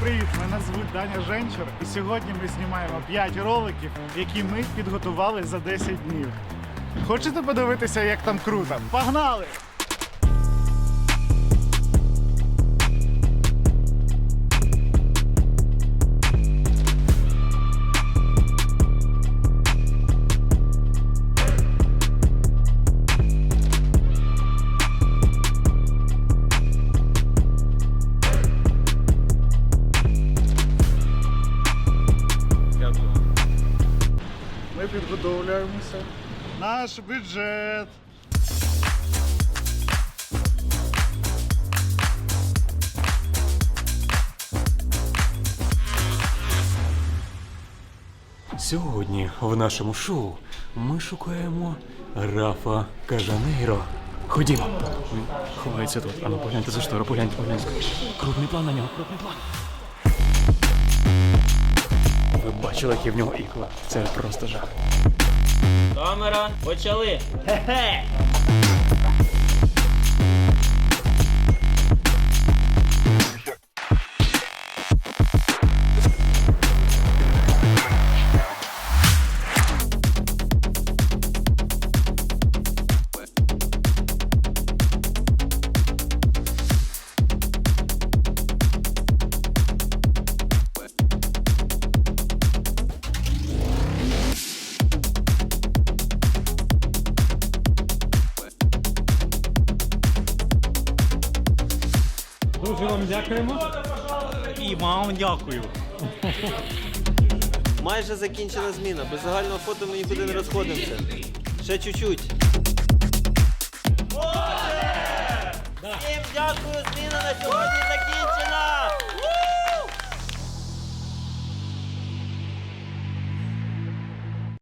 привіт! Мене звуть Даня Женчер, і сьогодні ми знімаємо 5 роликів, які ми підготували за 10 днів. Хочете подивитися, як там круто? Погнали! Ми підготовлюємося. Наш бюджет. Сьогодні в нашому шоу ми шукаємо Рафа Кажанейро. Ходімо. Він ховається тут. Ану, погляньте за штору, погляньте, погляньте. Крупний план на нього, крупний план. Ви бачили, які в нього ікла. Це просто жах. Камера, почали. Хе-хе. І вам дякую. Майже закінчена зміна. Без загального фото ми нікуди не розходимося. Ще чуть-чуть. Всім дякую, зміна на сьогодні закінчена.